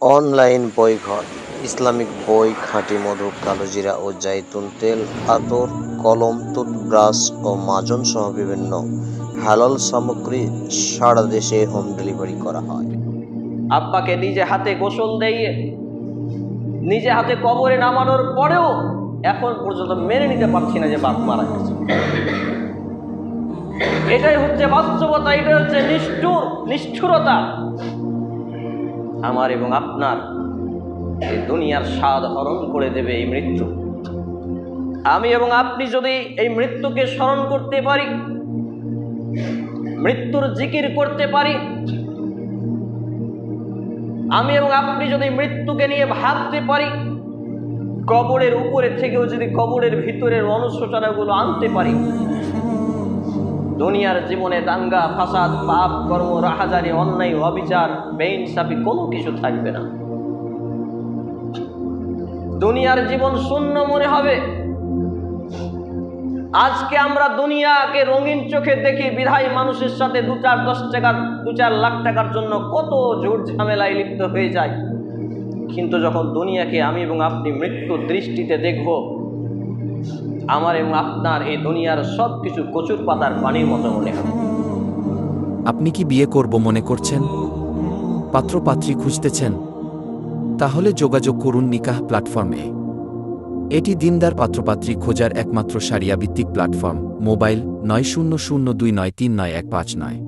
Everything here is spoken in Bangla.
অনলাইন বইঘর, ইসলামিক বই, খাঁটি মধু, কালোজিরা ও জাইতুন তেল আতর কলম, টুথব্রাশ ও মাজন সহ বিভিন্ন হালাল সামগ্রী সারা দেশে হোম ডেলিভারি করা হয়। আব্বাকে নিজে হাতে গোসল দিয়ে নিজে হাতে কবরে নামানোর পরেও এখন পর্যন্ত মেনে নিতে পারছি না যে বাপ মারা গেছে। এটাই হচ্ছে বাস্তবতা, এটাই হচ্ছে নিষ্ঠুর, নিষ্ঠুরতা। আমার এবং আপনার এই দুনিয়ার স্বাদ হরণ করে দেবে এই মৃত্যু। আমি এবং আপনি যদি এই মৃত্যুকে স্মরণ করতে পারি, মৃত্যুর জিকির করতে পারি, আমি এবং আপনি যদি মৃত্যুকে নিয়ে ভাবতে পারি, কবরের উপরে থেকেও যদি কবরের ভিতরের অনুশোচনাগুলো আনতে পারি দুনিয়ার জীবনে দাঙ্গা, ফাসাদ, পাপ, কর্ম, রাহাজারি, অন্যায়, অবিচার বেইনসাফি কোনো কিছু থাকবে না। দুনিয়ার জীবন শূন্য মনে হবে। আজকে আমরা দুনিয়াকে রঙিন চোখে দেখি, বিধায় মানুষের সাথে দু চার দশ টাকা, দু চার লাখ টাকার জন্য কত জোর ঝামেলায় লিপ্ত হয়ে যায়। কিন্তু যখন দুনিয়াকে আমি এবং আপনি মৃত্যুর দৃষ্টিতে দেখব আমার এবং আপনার এই দুনিয়ার সব কিছু কচুর পাতার পানির মতো মনে হবে আপনি কি বিয়ে করব মনে করছেন? পাত্রপাত্রী খুঁজতেছেন? তাহলে যোগাযোগ করুন নিকাহ প্ল্যাটফর্মে। এটি দিনদার পাত্রপাত্রী খোঁজার একমাত্র সারিয়া ভিত্তিক প্ল্যাটফর্ম। মোবাইল নয় শূন্য শূন্য দুই নয় তিন নয় এক পাঁচ নয়।